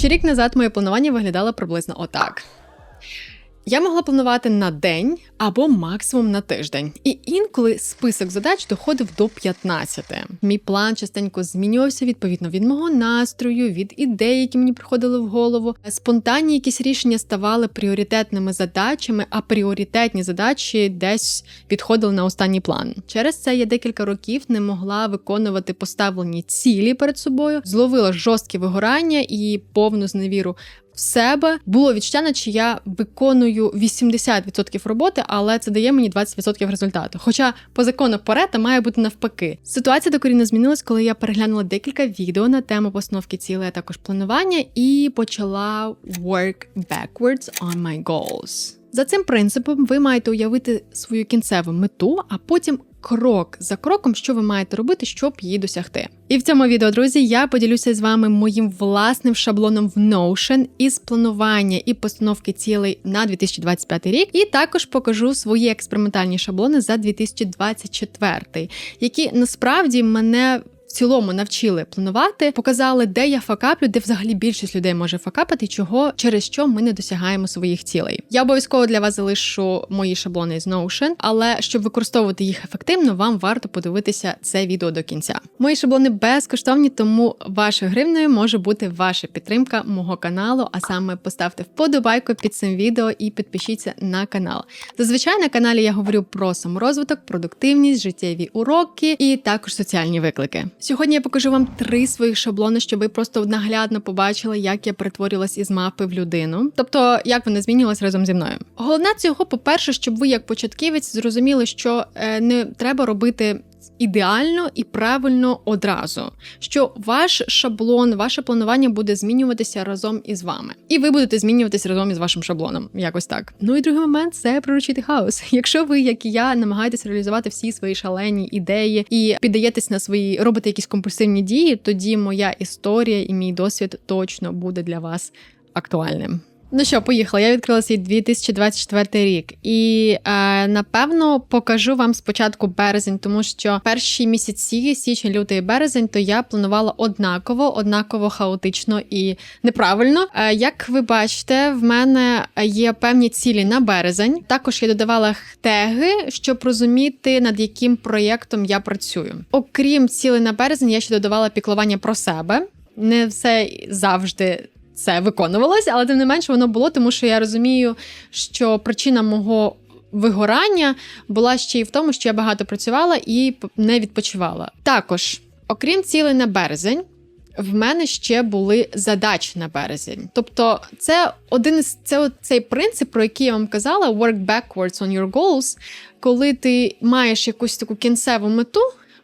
Ще рік назад моє планування виглядало приблизно отак. Я могла планувати на день або максимум на тиждень, і інколи список задач доходив до 15. Мій план частенько змінювався відповідно від мого настрою, від ідей, які мені приходили в голову. Спонтанні якісь рішення ставали пріоритетними задачами, а пріоритетні задачі десь відходили на останній план. Через це я декілька років не могла виконувати поставлені цілі перед собою, зловила жорстке вигорання і повну зневіру себе було відчуття, наче я виконую 80% роботи, але це дає мені 20% результату. Хоча по закону Парета має бути навпаки. Ситуація докорінно змінилась, коли я переглянула декілька відео на тему постановки цілей, а також планування, і почала work backwards on my goals. За цим принципом ви маєте уявити свою кінцеву мету, а потім крок за кроком, що ви маєте робити, щоб її досягти. І в цьому відео, друзі, я поділюся з вами моїм власним шаблоном в Notion із планування і постановки цілей на 2025 рік, і також покажу свої експериментальні шаблони за 2024, які насправді мене в цілому навчили планувати, показали, де я факаплю, де взагалі більшість людей може факапити, чого через що ми не досягаємо своїх цілей. Я обов'язково для вас залишу мої шаблони з Notion, але щоб використовувати їх ефективно, вам варто подивитися це відео до кінця. Мої шаблони безкоштовні, тому вашою гривнею може бути ваша підтримка мого каналу. А саме поставте вподобайку під цим відео і підпишіться на канал. Зазвичай на каналі я говорю про саморозвиток, продуктивність, життєві уроки і також соціальні виклики. Сьогодні я покажу вам три своїх шаблони, щоб ви просто наглядно побачили, як я перетворилась із мапи в людину, тобто як вона змінювалась разом зі мною. Головне цього, по-перше, щоб ви, як початківець, зрозуміли, що е, не треба робити ідеально і правильно одразу, що ваш шаблон, ваше планування буде змінюватися разом із вами, і ви будете змінюватися разом із вашим шаблоном. Якось так. Ну і другий момент це приручити хаос. Якщо ви, як і я, намагаєтесь реалізувати всі свої шалені ідеї і піддаєтесь на свої робити якісь компульсивні дії, тоді моя історія і мій досвід точно буде для вас актуальним. Ну що, поїхала. Я відкрила свій 2024 рік, і е, напевно покажу вам спочатку березень, тому що перші місяці, січень, лютий березень, то я планувала однаково, однаково хаотично і неправильно. Е, як ви бачите, в мене є певні цілі на березень. Також я додавала теги, щоб розуміти, над яким проєктом я працюю. Окрім цілей на березень, я ще додавала піклування про себе. Не все завжди це виконувалось, але тим не менше воно було, тому що я розумію, що причина мого вигорання була ще й в тому, що я багато працювала і не відпочивала. Також, окрім цілей на березень. В мене ще були задачі на березень. Тобто, це один із це цей принцип, про який я вам казала: work backwards on your goals, коли ти маєш якусь таку кінцеву мету,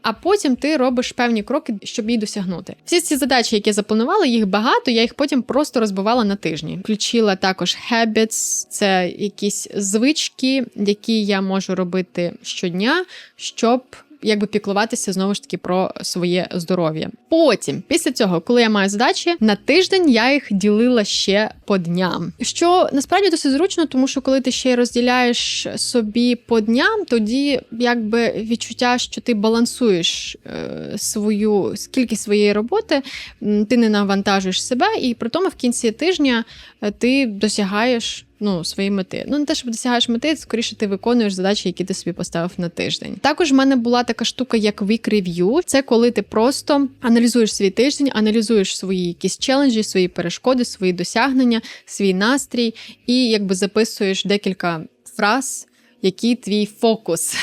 а потім ти робиш певні кроки, щоб її досягнути. Всі ці задачі, які я запланувала, їх багато. Я їх потім просто розбивала на тижні. Включила також habits, це якісь звички, які я можу робити щодня, щоб якби піклуватися знову ж таки про своє здоров'я. Потім, після цього, коли я маю задачі, на тиждень я їх ділила ще по дням. Що насправді досить зручно, тому що коли ти ще розділяєш собі по дням, тоді якби відчуття, що ти балансуєш е, свою кількість своєї роботи, ти не навантажуєш себе, і при тому в кінці тижня е, ти досягаєш ну, свої мети. Ну, не те, щоб досягаєш мети, скоріше ти виконуєш задачі, які ти собі поставив на тиждень. Також в мене була така штука, як week review. Це коли ти просто аналізуєш свій тиждень, аналізуєш свої якісь челенджі, свої перешкоди, свої досягнення, свій настрій, і якби записуєш декілька фраз, який твій фокус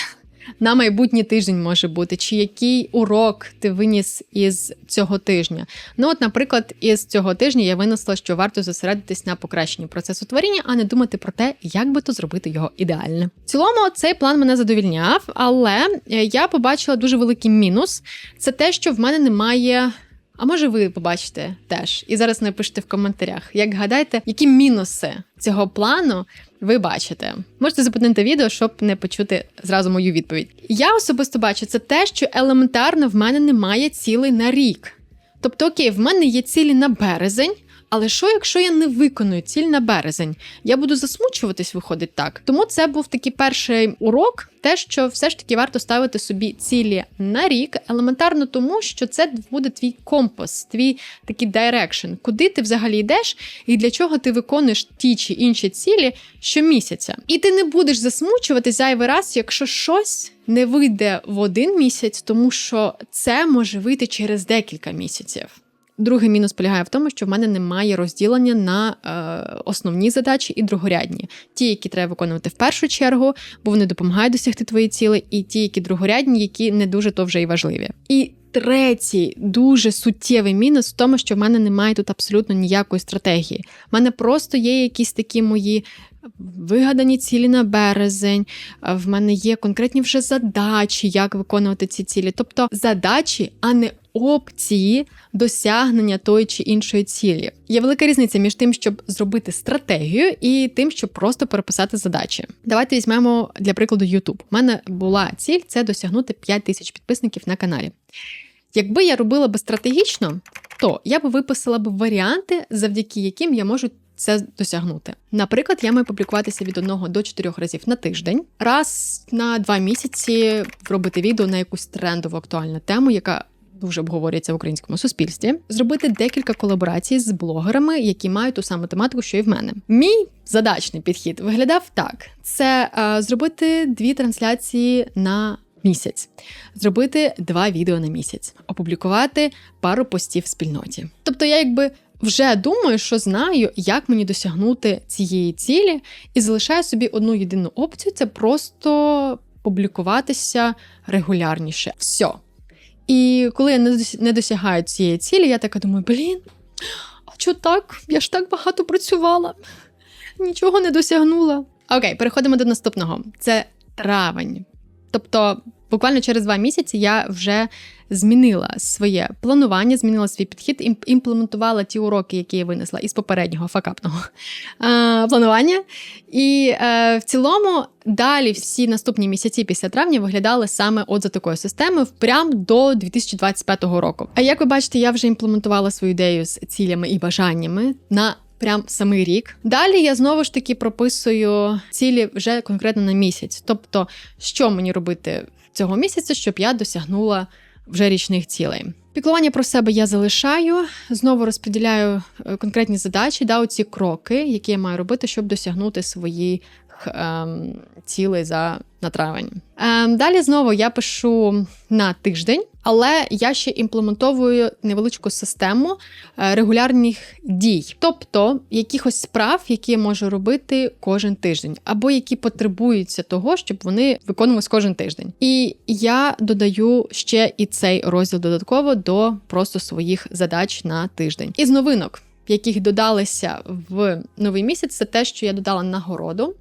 на майбутній тиждень може бути, чи який урок ти виніс із цього тижня. Ну, от, наприклад, із цього тижня я винесла, що варто зосередитись на покращенні процесу творіння, а не думати про те, як би то зробити його ідеально. В цілому, цей план мене задовільняв, але е, я побачила дуже великий мінус: це те, що в мене немає. А може, ви побачите теж і зараз напишете в коментарях, як гадаєте, які мінуси цього плану ви бачите. Можете зупинити відео, щоб не почути зразу мою відповідь. Я особисто бачу це те, що елементарно в мене немає цілей на рік. Тобто, окей, в мене є цілі на березень, Але що, якщо я не виконую ціль на березень? Я буду засмучуватись, виходить так. Тому це був такий перший урок, те, що все ж таки варто ставити собі цілі на рік, елементарно тому, що це буде твій компас, твій такий дайрекшн, куди ти взагалі йдеш, і для чого ти виконуєш ті чи інші цілі щомісяця. І ти не будеш засмучуватись зайвий раз, якщо щось не вийде в один місяць, тому що це може вийти через декілька місяців. Другий мінус полягає в тому, що в мене немає розділення на е, основні задачі і другорядні. Ті, які треба виконувати в першу чергу, бо вони допомагають досягти твої цілі, і ті, які другорядні, які не дуже то вже й важливі. І третій дуже суттєвий мінус в тому, що в мене немає тут абсолютно ніякої стратегії. В мене просто є якісь такі мої. Вигадані цілі на березень, в мене є конкретні вже задачі, як виконувати ці цілі. Тобто задачі, а не опції досягнення тої чи іншої цілі. Є велика різниця між тим, щоб зробити стратегію, і тим, щоб просто переписати задачі. Давайте візьмемо для прикладу YouTube. У мене була ціль це досягнути 5 тисяч підписників на каналі. Якби я робила би стратегічно, то я б виписала б варіанти, завдяки яким я можу це досягнути. Наприклад, я маю публікуватися від одного до чотирьох разів на тиждень, раз на два місяці робити відео на якусь трендову актуальну тему, яка дуже обговорюється в українському суспільстві, зробити декілька колаборацій з блогерами, які мають ту саму тематику, що і в мене. Мій задачний підхід виглядав так: це е, зробити дві трансляції на. Місяць зробити два відео на місяць, опублікувати пару постів в спільноті. Тобто, я якби вже думаю, що знаю, як мені досягнути цієї цілі, і залишаю собі одну єдину опцію це просто публікуватися регулярніше. Все. І коли я не досягаю цієї цілі, я така думаю, блін, а що так? Я ж так багато працювала, нічого не досягнула. Окей, переходимо до наступного: це травень. Тобто, буквально через два місяці я вже змінила своє планування, змінила свій підхід, імплементувала ті уроки, які я винесла із попереднього факапного планування. І е, в цілому далі всі наступні місяці після травня виглядали саме от за такою системою, прям до 2025 року. А як ви бачите, я вже імплементувала свою ідею з цілями і бажаннями на. Прям самий рік. Далі я знову ж таки прописую цілі вже конкретно на місяць. Тобто, що мені робити цього місяця, щоб я досягнула вже річних цілей. Піклування про себе я залишаю, знову розподіляю е, конкретні задачі, да, оці кроки, які я маю робити, щоб досягнути свої ем, цілей за на травень. Ем, Далі знову я пишу на тиждень, але я ще імплементовую невеличку систему е, регулярних дій, тобто якихось справ, які я можу робити кожен тиждень, або які потребуються того, щоб вони виконувалися кожен тиждень. І я додаю ще і цей розділ додатково до просто своїх задач на тиждень. Із новинок. Яких додалися в новий місяць, це те, що я додала нагороду,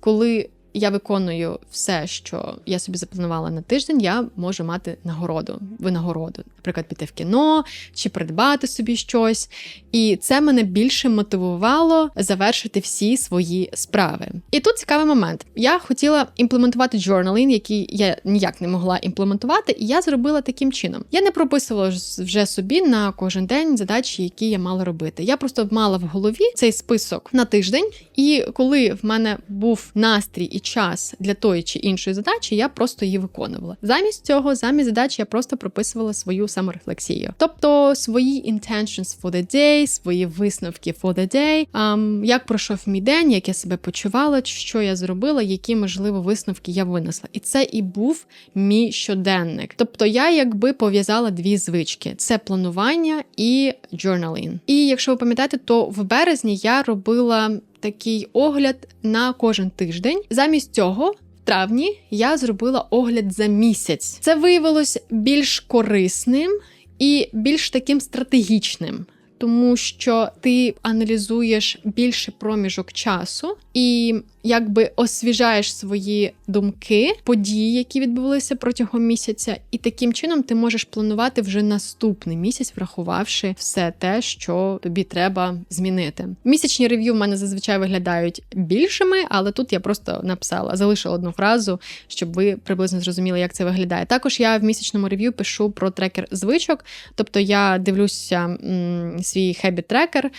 коли я виконую все, що я собі запланувала на тиждень, я можу мати нагороду, винагороду, наприклад, піти в кіно чи придбати собі щось. І це мене більше мотивувало завершити всі свої справи. І тут цікавий момент. Я хотіла імплементувати journaling, який я ніяк не могла імплементувати, і я зробила таким чином. Я не прописувала вже собі на кожен день задачі, які я мала робити. Я просто мала в голові цей список на тиждень, і коли в мене був настрій і час для тої чи іншої задачі, я просто її виконувала. Замість цього, замість задачі, я просто прописувала свою саморефлексію. Тобто свої intentions for the day, свої висновки for the day, um, як пройшов мій день, як я себе почувала, що я зробила, які можливо висновки я винесла. І це і був мій щоденник. Тобто я якби пов'язала дві звички: це планування і journaling. І якщо ви пам'ятаєте, то в березні я робила такий огляд на кожен тиждень. Замість цього. Травні я зробила огляд за місяць. Це виявилось більш корисним і більш таким стратегічним тому що ти аналізуєш більше проміжок часу і якби освіжаєш свої думки, події, які відбулися протягом місяця, і таким чином ти можеш планувати вже наступний місяць, врахувавши все те, що тобі треба змінити. Місячні рев'ю в мене зазвичай виглядають більшими, але тут я просто написала, залишила одну фразу, щоб ви приблизно зрозуміли, як це виглядає. Також я в місячному рев'ю пишу про трекер звичок, тобто я дивлюся м, свій хебі трекер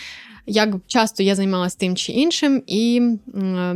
як часто я займалася тим чи іншим, і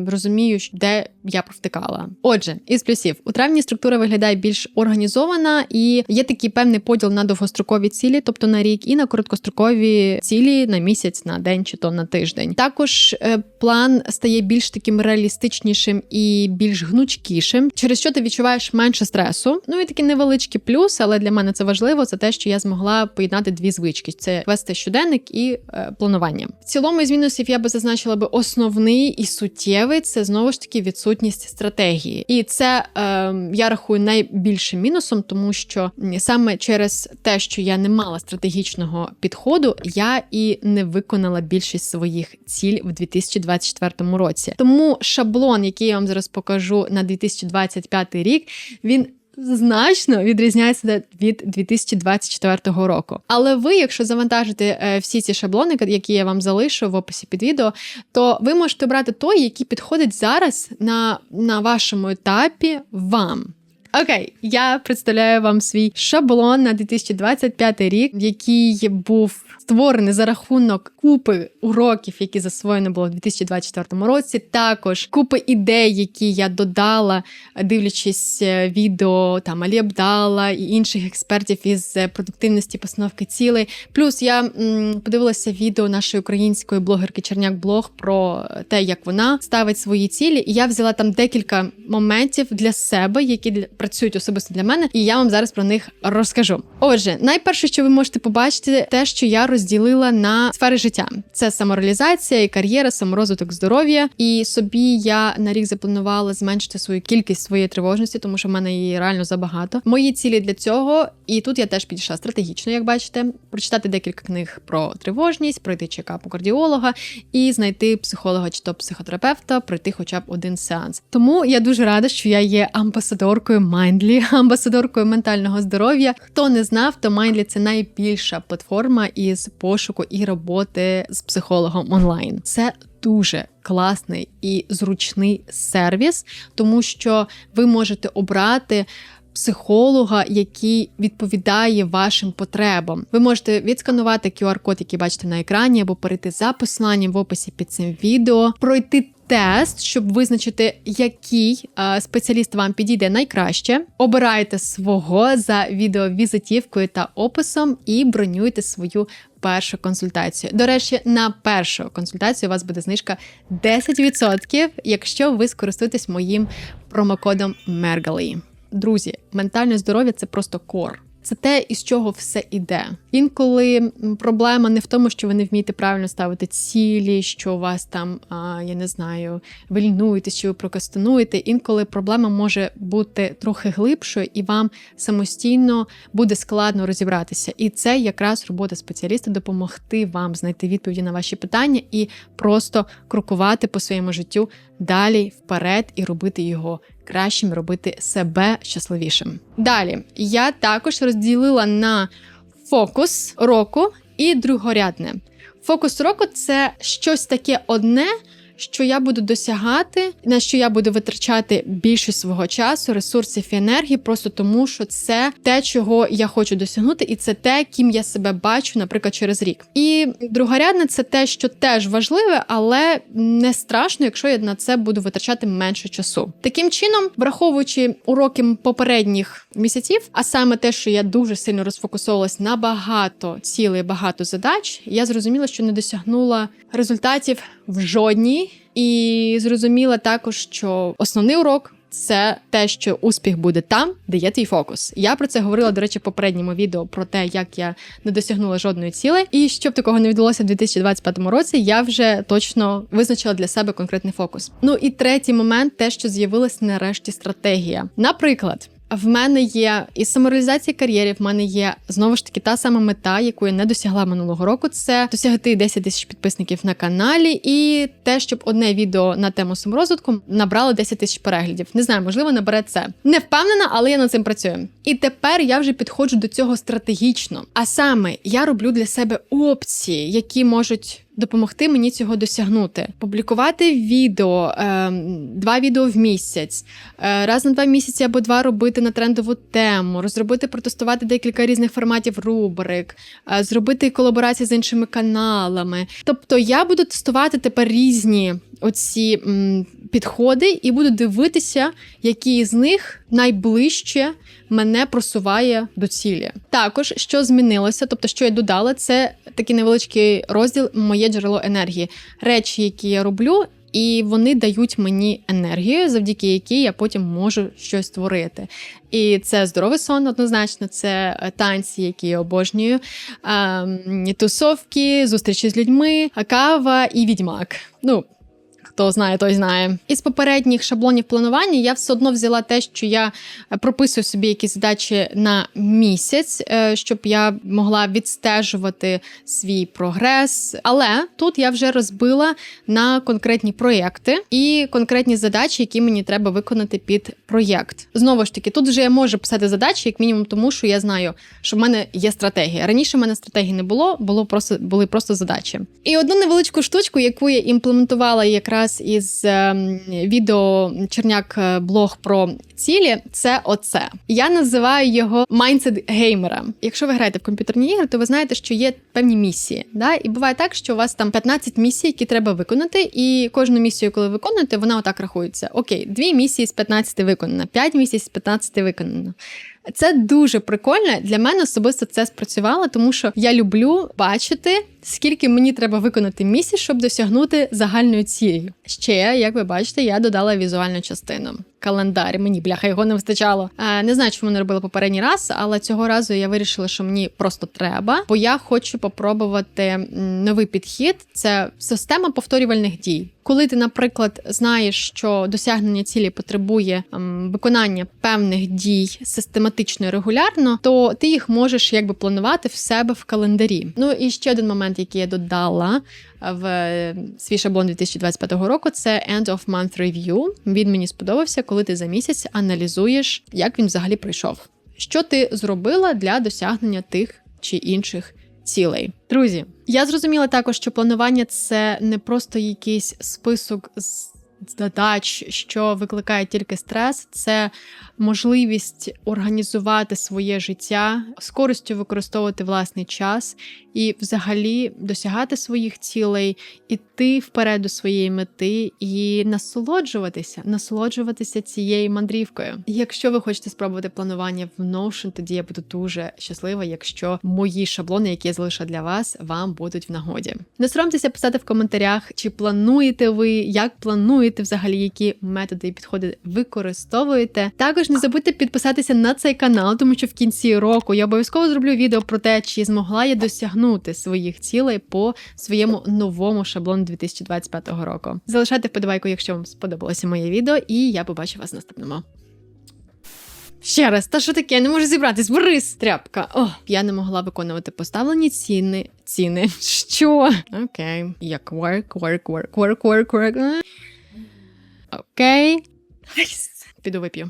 розумію, де я провтикала. Отже, із плюсів у травні структура виглядає більш організована і є такий певний поділ на довгострокові цілі, тобто на рік, і на короткострокові цілі на місяць, на день чи то на тиждень. Також е, план стає більш таким реалістичнішим і більш гнучкішим, через що ти відчуваєш менше стресу. Ну і такий невеличкий плюс, але для мене це важливо. Це те, що я змогла поєднати дві звички: це вести щоденник і е, планування. В цілому із мінусів я би зазначила би основний і суттєвий це знову ж таки відсутність стратегії, і це е, я рахую найбільшим мінусом, тому що саме через те, що я не мала стратегічного підходу, я і не виконала більшість своїх ціль в 2024 році. Тому шаблон, який я вам зараз покажу на 2025 рік, він. Значно відрізняється від 2024 року. Але ви, якщо завантажите е, всі ці шаблони, які я вам залишу в описі під відео, то ви можете обрати той, який підходить зараз на, на вашому етапі вам. Окей, я представляю вам свій шаблон на 2025 рік, який був створений за рахунок купи уроків, які засвоєно було в 2024 році. Також купи ідей, які я додала, дивлячись е, відео там Алі Абдала і інших експертів із е, продуктивності постановки цілей. Плюс я м, подивилася відео нашої української блогерки Черняк Блог про те, як вона ставить свої цілі. І я взяла там декілька моментів для себе, які для працюють особисто для мене, і я вам зараз про них розкажу. Отже, найперше, що ви можете побачити, те, що я розділила на сфери життя: це самореалізація і кар'єра, саморозвиток здоров'я. І собі я на рік запланувала зменшити свою кількість своєї тривожності, тому що в мене її реально забагато. Мої цілі для цього, і тут я теж підійшла стратегічно, як бачите, прочитати декілька книг про тривожність, пройти чекап у кардіолога і знайти психолога чи то психотерапевта, пройти хоча б один сеанс. Тому я дуже рада, що я є амбасадоркою Mindly, амбасадоркою ментального здоров'я. Хто не знав, то Mindly – це найбільша платформа із пошуку і роботи з психологом онлайн. Це дуже класний і зручний сервіс, тому що ви можете обрати. Психолога, який відповідає вашим потребам, ви можете відсканувати QR-код, який бачите на екрані, або перейти за посиланням в описі під цим відео, пройти тест, щоб визначити, який е, спеціаліст вам підійде найкраще. Обирайте свого за відеовізитівкою та описом і бронюйте свою першу консультацію. До речі, на першу консультацію у вас буде знижка 10%, якщо ви скористуєтесь моїм промокодом MERGALY. Друзі, ментальне здоров'я це просто кор. Це те, із чого все іде. Інколи проблема не в тому, що ви не вмієте правильно ставити цілі, що у вас там, а, я не знаю, ви чи ви прокастинуєте. Інколи проблема може бути трохи глибшою, і вам самостійно буде складно розібратися. І це якраз робота спеціаліста допомогти вам знайти відповіді на ваші питання і просто крокувати по своєму життю далі вперед і робити його кращим, робити себе щасливішим. Далі я також розділила на фокус року і другорядне. Фокус року це щось таке одне. Що я буду досягати, на що я буду витрачати більше свого часу, ресурсів і енергії, просто тому, що це те, чого я хочу досягнути, і це те, ким я себе бачу, наприклад, через рік. І другорядне це те, що теж важливе, але не страшно, якщо я на це буду витрачати менше часу. Таким чином, враховуючи уроки попередніх місяців, а саме те, що я дуже сильно розфокусовувалась на багато цілей, багато задач, я зрозуміла, що не досягнула результатів в жодній, і зрозуміла також, що основний урок. Це те, що успіх буде там, де є твій фокус. Я про це говорила, до речі, в попередньому відео про те, як я не досягнула жодної цілей. І щоб такого не відбулося в 2025 році, я вже точно визначила для себе конкретний фокус. Ну і третій момент, те, що з'явилась нарешті стратегія. Наприклад. В мене є і самореалізація кар'єри, в мене є знову ж таки та сама мета, яку я не досягла минулого року. Це досягти 10 тисяч підписників на каналі, і те, щоб одне відео на тему саморозвитку набрало 10 тисяч переглядів. Не знаю, можливо, набере це. Не впевнена, але я над цим працюю. І тепер я вже підходжу до цього стратегічно. А саме я роблю для себе опції, які можуть допомогти мені цього досягнути. Публікувати відео, е, два відео в місяць, е, раз на два місяці або два робити на трендову тему, розробити, протестувати декілька різних форматів рубрик, е, зробити колаборації з іншими каналами. Тобто я буду тестувати тепер різні оці м, підходи і буду дивитися, які з них найближче мене просуває до цілі. Також що змінилося, тобто, що я додала, це такий невеличкий розділ моє джерело енергії, речі, які я роблю. І вони дають мені енергію, завдяки якій я потім можу щось створити. І це здоровий сон, однозначно, це е, танці, які я обожнюю, ем, тусовки, зустрічі з людьми, кава і відьмак. Ну, Хто знає, той знає. Із попередніх шаблонів планування я все одно взяла те, що я е, прописую собі якісь задачі на місяць, е, щоб я могла відстежувати свій прогрес. Але тут я вже розбила на конкретні проєкти і конкретні задачі, які мені треба виконати під проєкт. Знову ж таки, тут вже я можу писати задачі, як мінімум, тому що я знаю, що в мене є стратегія. Раніше в мене стратегії не було, було просто були просто задачі. І одну невеличку штучку, яку я імплементувала якраз із ем, відео Черняк е, блог про цілі, це оце. Я називаю його майндсет геймера. Якщо ви граєте в комп'ютерні ігри, то ви знаєте, що є певні місії. Да? І буває так, що у вас там 15 місій, які треба виконати, і кожну місію, коли виконуєте, вона отак рахується. Окей, дві місії з 15 виконано, 5 місій з 15 виконано. Це дуже прикольно. Для мене особисто це спрацювало, тому що я люблю бачити, скільки мені треба виконати місій, щоб досягнути загальної цілі. Ще, як ви бачите, я додала візуальну частину. Календар мені бляха його не вистачало. Е, не знаю, чому не робила попередній раз, але цього разу я вирішила, що мені просто треба, бо я хочу попробувати новий підхід. Це система повторювальних дій. Коли ти, наприклад, знаєш, що досягнення цілі потребує ем, виконання певних дій систематично і регулярно, то ти їх можеш якби планувати в себе в календарі. Ну і ще один момент, який я додала в е, свій шаблон 2025 року, це End of Month Review. Він мені сподобався, коли ти за місяць аналізуєш, як він взагалі пройшов. Що ти зробила для досягнення тих чи інших цілей. Друзі, я зрозуміла також, що планування це не просто якийсь список з задач, що викликає тільки стрес, це можливість організувати своє життя, з користю використовувати власний час і взагалі досягати своїх цілей, іти вперед до своєї мети і насолоджуватися, насолоджуватися цією мандрівкою. Якщо ви хочете спробувати планування в Notion, тоді я буду дуже щаслива, якщо мої шаблони, які я залишила для вас, вам будуть в нагоді. Не соромтеся писати в коментарях, чи плануєте ви, як плануєте взагалі, які методи і підходи використовуєте. Також не забудьте підписатися на цей канал, тому що в кінці року я обов'язково зроблю відео про те, чи змогла я досягнути своїх цілей по своєму новому шаблону 2025 року. Залишайте вподобайку, якщо вам сподобалося моє відео, і я побачу вас в наступному. Ще раз, та що таке? Я не можу зібратись, Борис, тряпка. О, я не могла виконувати поставлені ціни. Ціни. Що? Окей. Як work, work, work, work, work, work. Ok? Okay. Nice. Wydobypię.